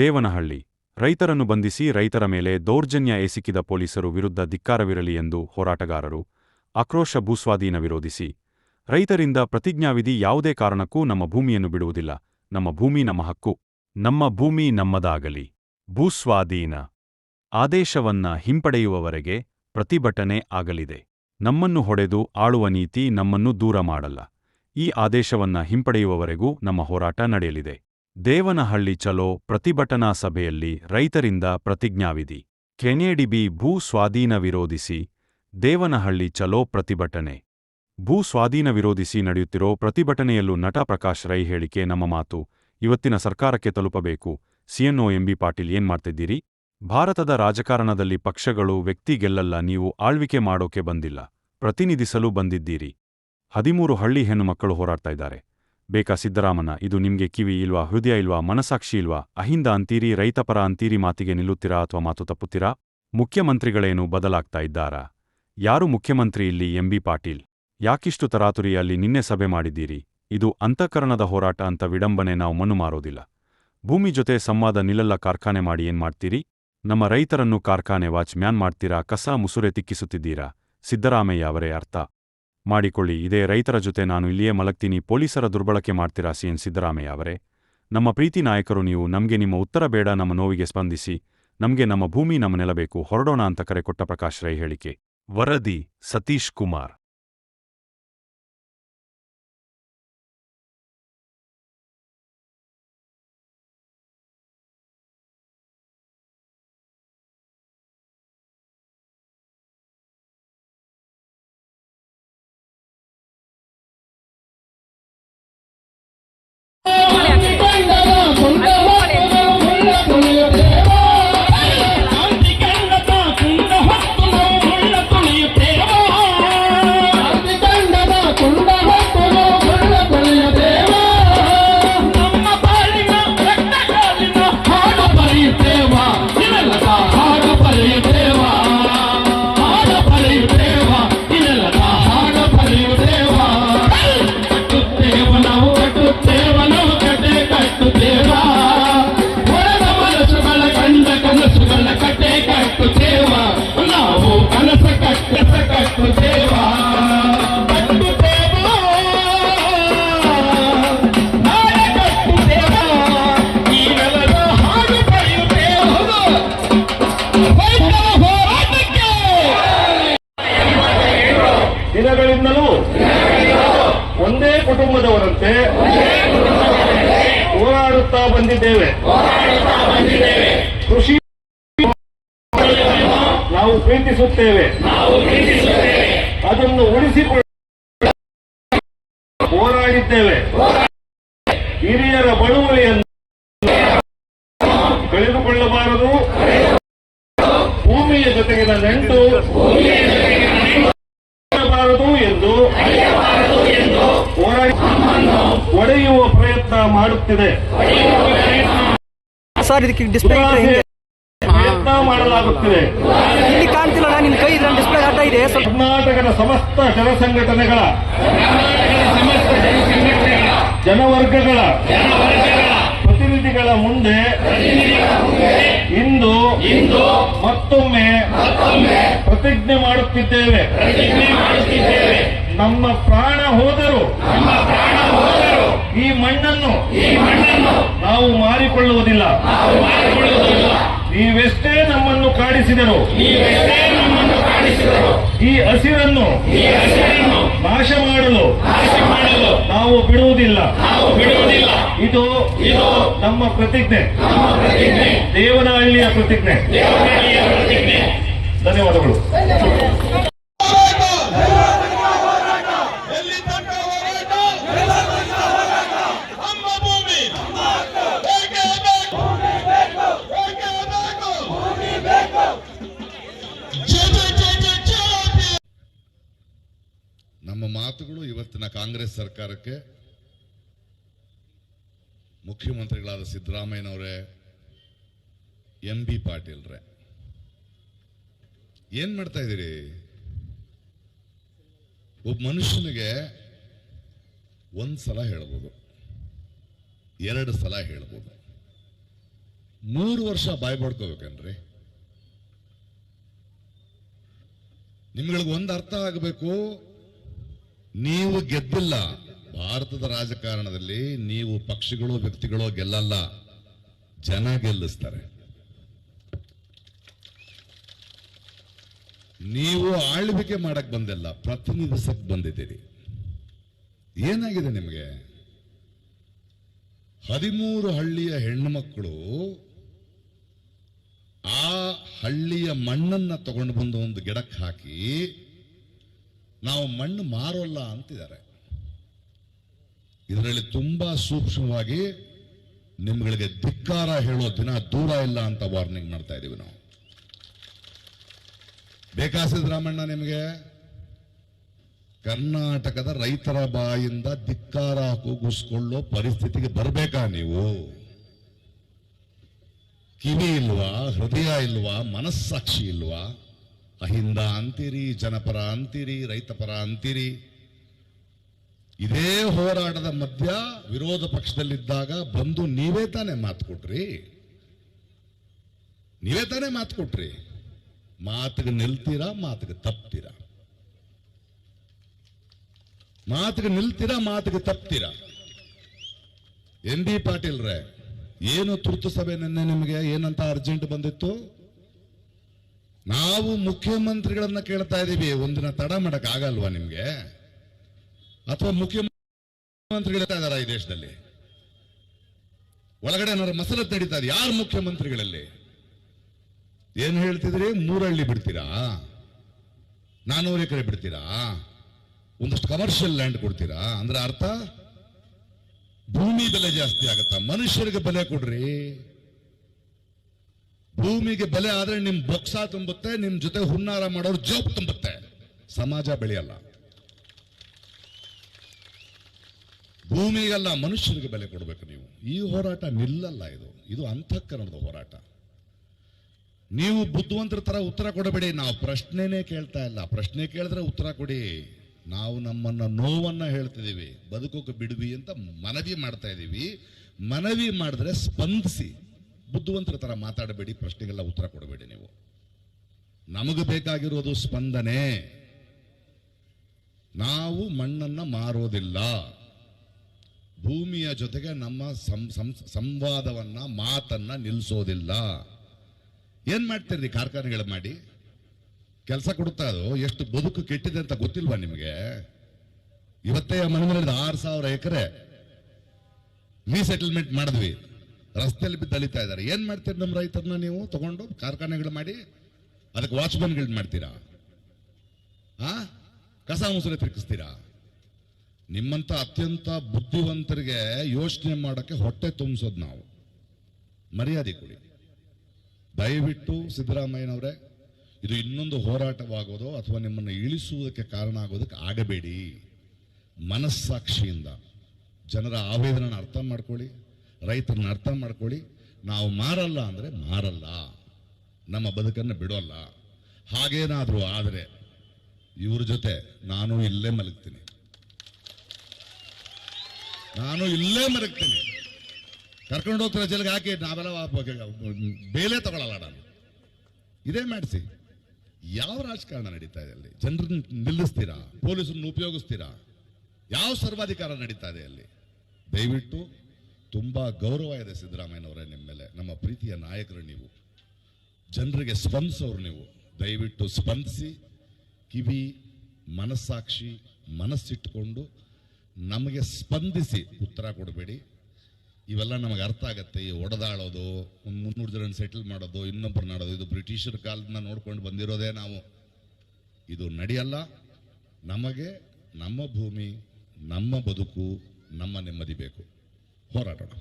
ದೇವನಹಳ್ಳಿ. ರೈತರನ್ನು ಬಂಧಿಸಿ ರೈತರ ಮೇಲೆ ದೌರ್ಜನ್ಯ ಎಸಗಿದ ಪೊಲೀಸರು ವಿರುದ್ಧ ಧಿಕ್ಕಾರವಿರಲಿ ಎಂದು ಹೋರಾಟಗಾರರು ಆಕ್ರೋಶ ಭೂಸ್ವಾಧೀನ ವಿರೋಧಿಸಿ, ರೈತರಿಂದ ಪ್ರತಿಜ್ಞಾವಿಧಿ ಯಾವುದೇ ಕಾರಣಕ್ಕೂ ನಮ್ಮ ಭೂಮಿಯನ್ನು ಬಿಡುವುದಿಲ್ಲ, ನಮ್ಮ ಭೂಮಿ ನಮ್ಮ ಹಕ್ಕು, ನಮ್ಮ ಭೂಮಿ ನಮ್ಮದಾಗಲಿ. ಭೂಸ್ವಾಧೀನ ಆದೇಶವನ್ನ ಹಿಂಪಡೆಯುವವರೆಗೆ ಪ್ರತಿಭಟನೆ ಆಗಲಿದೆ. ನಮ್ಮನ್ನು ಹೊಡೆದು ಆಳುವ ನೀತಿ ನಮ್ಮನ್ನು ದೂರ ಮಾಡಲ್ಲ. ಈ ಆದೇಶವನ್ನ ಹಿಂಪಡೆಯುವವರೆಗೂ ನಮ್ಮ ಹೋರಾಟ ನಡೆಯಲಿದೆ. ದೇವನಹಳ್ಳಿ ಚಲೋ ಪ್ರತಿಭಟನಾ ಸಭೆಯಲ್ಲಿ ರೈತರಿಂದ ಪ್ರತಿಜ್ಞಾವಿಧಿ. ಕೆನೆಡಿಬಿ ಭೂ ಸ್ವಾಧೀನ ವಿರೋಧಿಸಿ ದೇವನಹಳ್ಳಿ ಚಲೋ ಪ್ರತಿಭಟನೆ. ಭೂ ಸ್ವಾಧೀನ ವಿರೋಧಿಸಿ ನಡೆಯುತ್ತಿರೋ ಪ್ರತಿಭಟನೆಯಲ್ಲೂ ನಟ ಪ್ರಕಾಶ್ ರೈ ಹೇಳಿಕೆ ನಮ್ಮ ಮಾತು. ಇವತ್ತಿನ ಸರ್ಕಾರಕ್ಕೆ ತಲುಪಬೇಕು. ಸಿಎನ್ಒ ಎಂಬಿ ಪಾಟೀಲ್ ಏನ್ ಮಾಡ್ತಿದ್ದೀರಿ? ಭಾರತದ ರಾಜಕಾರಣದಲ್ಲಿ ಪಕ್ಷಗಳು ವ್ಯಕ್ತಿ ಗೆಲ್ಲಲ್ಲ, ನೀವು ಆಳ್ವಿಕೆ ಮಾಡೋಕೆ ಬಂದಿಲ್ಲ. ಪ್ರತಿನಿಧಿಸಲು ಬಂದಿದ್ದೀರಿ. ಹದಿಮೂರು ಹಳ್ಳಿ ಹೆಣ್ಣು ಮಕ್ಕಳು ಹೋರಾಡ್ತಾ ಇದ್ದಾರೆ. ಬೇಕಾ ಸಿದ್ದರಾಮನ, ಇದು ನಿಮ್ಗೆ ಕಿವಿ ಇಲ್ವಾ, ಹೃದಯ ಇಲ್ವಾ ಮನಸಾಕ್ಷಿ ಇಲ್ವಾ, ಅಹಿಂದ ಅಂತೀರಿ, ರೈತಪರ ಅಂತೀರಿ, ಮಾತಿಗೆ ನಿಲ್ಲುತ್ತೀರಾ ಅಥವಾ ಮಾತು ತಪ್ಪುತ್ತೀರಾ? ಮುಖ್ಯಮಂತ್ರಿಗಳೇನು ಬದಲಾಗ್ತಾ ಇದ್ದಾರಾ? ಯಾರು ಮುಖ್ಯಮಂತ್ರಿ ಇಲ್ಲಿ ಎಂಬಿ ಪಾಟೀಲ್? ಯಾಕಿಷ್ಟು ತರಾತುರಿ ಅಲ್ಲಿ ನಿನ್ನೆ ಸಭೆ ಮಾಡಿದ್ದೀರಿ? ಇದು ಅಂತಃಕರಣದ ಹೋರಾಟ ಅಂತ ವಿಡಂಬನೆ ನಾವು ಮಣ್ಣು ಮಾರೋದಿಲ್ಲ. ಭೂಮಿ ಜೊತೆ ಸಂವಾದ ನಿಲ್ಲಲ್ಲ ಕಾರ್ಖಾನೆ ಮಾಡಿ ಏನ್ ಮಾಡ್ತೀರಿ? ನಮ್ಮ ರೈತರನ್ನು ಕಾರ್ಖಾನೆ ವಾಚ್ಮ್ಯಾನ್ ಮಾಡ್ತೀರಾ, ಕಸ ಮುಸುರೆ ತಿಕ್ಕಿಸುತ್ತಿದ್ದೀರಾ? ಸಿದ್ದರಾಮಯ್ಯ ಅವರೇ ಅರ್ಥ. ಮಾಡಿಕೊಳ್ಳಿ. ಇದೇ ರೈತರ ಜೊತೆ ನಾನು ಇಲ್ಲಿಯೇ ಮಲಗ್ತೀನಿ. ಪೊಲೀಸರ ದುರ್ಬಳಕೆ ಮಾಡ್ತೀರಾ ಸಿಎನ್ ಸಿದ್ದರಾಮಯ್ಯ ಅವರೇ? ನಮ್ಮ ಪ್ರೀತಿ ನಾಯಕರು, ನೀವು ನಮಗೆ ನಿಮ್ಮ ಉತ್ತರ ಬೇಡ, ನಮ್ಮ ನೋವಿಗೆ ಸ್ಪಂದಿಸಿ. ನಮಗೆ ನಮ್ಮ ಭೂಮಿ ನಮ್ಮ ನೆಲಬೇಕು. ಹೊರಡೋಣ ಅಂತ ಕರೆ ಕೊಟ್ಟ ಪ್ರಕಾಶ್ ರೈ ಹೇಳಿಕೆ. ವರದಿ ಸತೀಶ್ ಕುಮಾರ್. ಬಂದಿದ್ದೇವೆ. ಕೃಷಿ ನಾವು ಪ್ರೀತಿಸುತ್ತೇವೆ. ಅದನ್ನು ಉಳಿಸಿಕೊಳ್ಳ. ಹೋರಾಡಿದ್ದೇವೆ. ಪ್ರಯತ್ನ ಮಾಡುತ್ತಿದೆ. ಸರ್ ಇದಕ್ಕೆ ಡಿಸ್ಪ್ಲೇ ಪ್ರಯತ್ನ ಮಾಡಲಾಗುತ್ತಿದೆ. ಇಲ್ಲಿ ಕಾಣ್ತಿಲ್ಲ ನಿಮ್ಮ ಕೈ ಇದ್ರೆ ಡಿಸ್ಪ್ಲೇ ಆಟ ಇದೆ. ಕರ್ನಾಟಕದ ಸಮಸ್ತ ಜನ ಸಂಘಟನೆಗಳ ಜನವರ್ಗಗಳ ಪ್ರತಿನಿಧಿಗಳ ಮುಂದೆ ಇಂದು ಮತ್ತೊಮ್ಮೆ ಪ್ರತಿಜ್ಞೆ ಮಾಡುತ್ತಿದ್ದೇವೆ. ನಮ್ಮ ಪ್ರಾಣ ಹೋದರೂ ಈ ಮಣ್ಣನ್ನು ನಾವು ಮಾರಿಕೊಳ್ಳುವುದಿಲ್ಲ. ನೀವೆಷ್ಟೇ ನಮ್ಮನ್ನು ಕಾಡಿಸಿದರು ಈ ಹಸಿರನ್ನು ನಾಶ ಮಾಡಲು ನಾವು ಬಿಡುವುದಿಲ್ಲ. ಇದು ನಮ್ಮ ಪ್ರತಿಜ್ಞೆ. ದೇವನಹಳ್ಳಿಯ ಪ್ರತಿಜ್ಞೆ. ಧನ್ಯವಾದಗಳು. ಮಾತುಗಳು ಇವತ್ತಿನ ಕಾಂಗ್ರೆಸ್ ಸರ್ಕಾರಕ್ಕೆ ಮುಖ್ಯಮಂತ್ರಿಗಳಾದ ಸಿದ್ದರಾಮಯ್ಯನವರೇ, ಎಂ ಬಿ ಪಾಟೀಲ್ರೆ. ಏನ್ ಮಾಡ್ತಾ ಇದ್ದೀರಿ? ಒಬ್ಬ ಮನುಷ್ಯನಿಗೆ ಒಂದ್ ಸಲ ಹೇಳ್ಬೋದು, ಎರಡು ಸಲ ಹೇಳ್ಬೋದು. ಮೂರು ವರ್ಷ ಬಾಯ್ ಪಡ್ಕೋಬೇಕನ್ರಿ ನಿಮ್ಗಳಿಗೆ ಒಂದು ಅರ್ಥ ಆಗಬೇಕು ನೀವು ಗೆದ್ದಿಲ್ಲ. ಭಾರತದ ರಾಜಕಾರಣದಲ್ಲಿ ನೀವು ಪಕ್ಷಗಳು ವ್ಯಕ್ತಿಗಳು ಗೆಲ್ಲಲ್ಲ. ಜನ ಗೆಲ್ಲಿಸ್ತಾರೆ. ನೀವು ಆಳ್ವಿಕೆ ಮಾಡಕ್ ಬಂದಿಲ್ಲ. ಪ್ರತಿನಿಧಿಸಕ್ ಬಂದಿದ್ದೀರಿ. ಏನಾಗಿದೆ ನಿಮಗೆ? ಹದಿಮೂರು ಹಳ್ಳಿಯ ಹೆಣ್ಣು ಮಕ್ಕಳು ಆ ಹಳ್ಳಿಯ ಮಣ್ಣನ್ನ ತಗೊಂಡು ಬಂದು ಒಂದು ಗಿಡಕ್ಕೆ ಹಾಕಿ ನಾವು ಮಣ್ಣು ಮಾರೋಲ್ಲ ಅಂತಿದ್ದಾರೆ. ಇದರಲ್ಲಿ ತುಂಬಾ ಸೂಕ್ಷ್ಮವಾಗಿ ನಿಮ್ಗಳಿಗೆ ಧಿಕ್ಕಾರ ಹೇಳೋ ದಿನ ದೂರ ಇಲ್ಲ ಅಂತ ವಾರ್ನಿಂಗ್ ಮಾಡ್ತಾ ಇದೀವಿ ನಾವು. ಬೇಕಾ ಸಿದ್ದರಾಮಣ್ಣ ನಿಮಗೆ? ಕರ್ನಾಟಕದ ರೈತರ ಬಾಯಿಂದ ಧಿಕ್ಕಾರ ಕೂಗಿಸ್ಕೊಳ್ಳೋ ಪರಿಸ್ಥಿತಿಗೆ ಬರಬೇಕಾ ನೀವು? ಕಿವಿ ಇಲ್ವಾ, ಹೃದಯ ಇಲ್ವಾ, ಮನಸ್ಸಾಕ್ಷಿ ಇಲ್ವಾ? ಅಹಿಂದ ಅಂತೀರಿ ಜನಪರ ಅಂತೀರಿ ರೈತಪರ ಅಂತೀರಿ ಇದೇ ಹೋರಾಟದ ಮಧ್ಯ ವಿರೋಧ ಪಕ್ಷದಲ್ಲಿದ್ದಾಗ ಬಂದು ನೀವೇ ತಾನೇ ಮಾತು ಕೊಟ್ರಿ. ನೀವೇ ತಾನೇ ಮಾತು ಕೊಟ್ರಿ. ಮಾತಿಗೆ ನಿಲ್ತೀರಾ, ಮಾತಿಗೆ ತಪ್ತೀರಾ? ಮಾತಿಗೆ ನಿಲ್ತೀರಾ, ಮಾತಿಗೆ ತಪ್ತೀರಾ? ಎಂ ಬಿ ಪಾಟೀಲ್ರೇ, ಏನು ತುರ್ತು ಸಭೆ ನಿನ್ನೆ ನಿಮಗೆ, ಏನಂತ ಅರ್ಜೆಂಟ್ ಬಂದಿತ್ತು? ನಾವು ಮುಖ್ಯಮಂತ್ರಿಗಳನ್ನ ಕೇಳ್ತಾ ಇದ್ದೀವಿ ಒಂದಿನ ತಡ ಮಾಡಕ್ ಆಗಲ್ವಾ ನಿಮ್ಗೆ? ಅಥವಾ ಮುಖ್ಯಮಂತ್ರಿಗಳು ಇದಾರ ಈ ದೇಶದಲ್ಲಿ? ಒಳಗಡೆ ಏನಾದ್ರು ಮಸಲ ಇದೆ? ಯಾರು ಮುಖ್ಯಮಂತ್ರಿಗಳಲ್ಲಿ? ಏನು ಹೇಳ್ತಿದ್ರಿ? ಮೂರಳ್ಳಿ ಬಿಡ್ತೀರಾ? ನಾನೂರು ಎಕರೆ ಬಿಡ್ತೀರಾ? ಒಂದಷ್ಟು ಕಮರ್ಷಿಯಲ್ ಲ್ಯಾಂಡ್ ಕೊಡ್ತೀರಾ? ಅಂದ್ರೆ ಅರ್ಥ? ಭೂಮಿ ಬೆಲೆ ಜಾಸ್ತಿ ಆಗತ್ತಾ? ಮನುಷ್ಯರಿಗೆ ಬೆಲೆ ಕೊಡ್ರಿ. ಭೂಮಿಗೆ ಬೆಲೆ ಆದ್ರೆ ನಿಮ್ಮ ಬೊಕ್ಸ ತುಂಬುತ್ತೆ ನಿಮ್ಮ ಜೊತೆ ಹುನ್ನಾರ ಮಾಡೋರು ಜೋಬ್ ತುಂಬುತ್ತೆ. ಸಮಾಜ ಬೆಳೆಯಲ್ಲ. ಭೂಮಿಗೆಲ್ಲ ಮನುಷ್ಯರಿಗೆ ಬೆಲೆ ಕೊಡಬೇಕು ನೀವು. ಈ ಹೋರಾಟ ನಿಲ್ಲಲ್ಲ ಇದು. ಇದು ಅಂತಃಕರಣದ ಹೋರಾಟ. ನೀವು ಬುದ್ಧಿವಂತರ ಥರ ಉತ್ತರ ಕೊಡಬೇಡಿ. ನಾವು ಪ್ರಶ್ನೆನೇ ಕೇಳ್ತಾ ಇಲ್ಲ. ಪ್ರಶ್ನೆ ಕೇಳಿದ್ರೆ ಉತ್ತರ ಕೊಡಿ. ನಾವು ನಮ್ಮನ್ನ ನೋವನ್ನ ಹೇಳ್ತಿದ್ದೀವಿ. ಬದುಕೋಕೆ ಬಿಡ್ವಿ ಅಂತ ಮನವಿ ಮಾಡ್ತಾ ಇದ್ದೀವಿ ಮನವಿ ಮಾಡಿದ್ರೆ ಸ್ಪಂದಿಸಿ. ಬುದ್ಧಿವಂತರ ಥರ ಮಾತಾಡಬೇಡಿ, ಪ್ರಶ್ನೆಗೆಲ್ಲ ಉತ್ತರ ಕೊಡಬೇಡಿ ನೀವು. ನಮಗೆ ಬೇಕಾಗಿರೋದು ಸ್ಪಂದನೆ. ನಾವು ಮಣ್ಣನ್ನ ಮಾರೋದಿಲ್ಲ. ಭೂಮಿಯ ಜೊತೆಗೆ ನಮ್ಮ ಸಂವಾದವನ್ನ, ಮಾತನ್ನ ನಿಲ್ಲಿಸೋದಿಲ್ಲ ಏನು ಮಾಡ್ತೀರಿ ಕಾರ್ಖಾನೆಗಳು ಮಾಡಿ? ಕೆಲಸ ಕೊಡುತ್ತಾ ಅದು? ಎಷ್ಟು ಬದುಕು ಕೆಟ್ಟಿದೆ ಅಂತ ಗೊತ್ತಿಲ್ವಾ ನಿಮಗೆ? ಇವತ್ತೇ ಮನೆ ಆರು ಸಾವಿರ ಎಕರೆ. ರೀಸೆಟಲ್ಮೆಂಟ್ ಮಾಡಿದ್ವಿ. ರಸ್ತೆಯಲ್ಲಿ ಬಿದ್ದು ಅಲಿತಾ ಇದ್ದಾರೆ. ಏನು ಮಾಡ್ತೀರಿ ನಮ್ಮ ರೈತರನ್ನ ನೀವು? ತಗೊಂಡು ಕಾರ್ಖಾನೆಗಳು ಮಾಡಿ, ಅದಕ್ಕೆ ವಾಚ್ಮನ್ಗಳು ಮಾಡ್ತೀರಾ? ಆ? ಕಸ ಮುಸುರೆ ತಿರುಗಿಸ್ತೀರಾ? ನಿಮ್ಮಂತ ಅತ್ಯಂತ ಬುದ್ಧಿವಂತರಿಗೆ ಯೋಚನೆ ಮಾಡೋಕ್ಕೆ ಹೊಟ್ಟೆ ತುಂಬಿಸೋದು ನಾವು. ಮರ್ಯಾದೆ ಕೊಡಿ. ದಯವಿಟ್ಟು ಸಿದ್ದರಾಮಯ್ಯನವರೇ, ಇದು ಇನ್ನೊಂದು ಹೋರಾಟವಾಗೋದು ಅಥವಾ ನಿಮ್ಮನ್ನು ಇಳಿಸುವುದಕ್ಕೆ ಕಾರಣ ಆಗೋದಕ್ಕೆ ಆಗಬೇಡಿ. ಮನಸ್ಸಾಕ್ಷಿಯಿಂದ. ಜನರ ಆವೇದನ ಅರ್ಥ ಮಾಡ್ಕೊಳ್ಳಿ. ರೈತರನ್ನ ಅರ್ಥ ಮಾಡ್ಕೊಳ್ಳಿ. ನಾವು ಮಾರಲ್ಲ ಅಂದರೆ ಮಾರಲ್ಲ. ನಮ್ಮ ಬದುಕನ್ನು ಬಿಡೋಲ್ಲ. ಹಾಗೇನಾದರೂ ಆದರೆ ಇವ್ರ ಜೊತೆ ನಾನು ಇಲ್ಲೇ ಮಲಗ್ತೀನಿ. ನಾನು ಇಲ್ಲೇ ಮಲಗ್ತೀನಿ. ಕರ್ಕೊಂಡು ಹೋಗ್ತಾರೆ ಜಲ್ಗೆ ಹಾಕಿ ನಾವೆಲ್ಲ ಬೇಲೆ ತಗೊಳ್ಳಲ್ಲ ನಾನು. ಇದೇ ಮಾಡಿಸಿ. ಯಾವ ರಾಜಕಾರಣ ನಡೀತಾ ಇದೆ ಅಲ್ಲಿ? ಜನರನ್ನ ನಿಲ್ಲಿಸ್ತೀರಾ? ಪೊಲೀಸರನ್ನ ಉಪಯೋಗಿಸ್ತೀರಾ? ಯಾವ ಸರ್ವಾಧಿಕಾರ ನಡೀತಾ ಇದೆ ಅಲ್ಲಿ? ದಯವಿಟ್ಟು ತುಂಬಾ ಗೌರವ ಇದೆ ಸಿದ್ದರಾಮಯ್ಯನವರೇ ನಿಮ್ಮ ಮೇಲೆ. ನಮ್ಮ ಪ್ರೀತಿಯ ನಾಯಕರು ನೀವು. ಜನರಿಗೆ ಸ್ಪಂದಿಸೋರು ನೀವು. ದಯವಿಟ್ಟು ಸ್ಪಂದಿಸಿ, ಕಿವಿ, ಮನಸ್ಸಾಕ್ಷಿ ಮನಸ್ಸಿಟ್ಟುಕೊಂಡು ನಮಗೆ ಸ್ಪಂದಿಸಿ ಉತ್ತರ ಕೊಡಬೇಡಿ. ಇವೆಲ್ಲ ನಮಗೆ ಅರ್ಥ ಆಗುತ್ತೆ. ಈ ಒಡೆದಾಳೋದು, ಒಂದು ಮುನ್ನೂರು ಜನ ಸೆಟಲ್ ಮಾಡೋದು ಇನ್ನೊಬ್ಬರು ಮಾಡೋದು, ಇದು ಬ್ರಿಟಿಷರ ಕಾಲದಿಂದ ನೋಡ್ಕೊಂಡು ಬಂದಿರೋದೇ ನಾವು. ಇದು ನಡೆಯಲ್ಲ. ನಮಗೆ ನಮ್ಮ ಭೂಮಿ, ನಮ್ಮ ಬದುಕು, ನಮ್ಮ ನೆಮ್ಮದಿ ಬೇಕು. ಹೋರಾಟೋಣ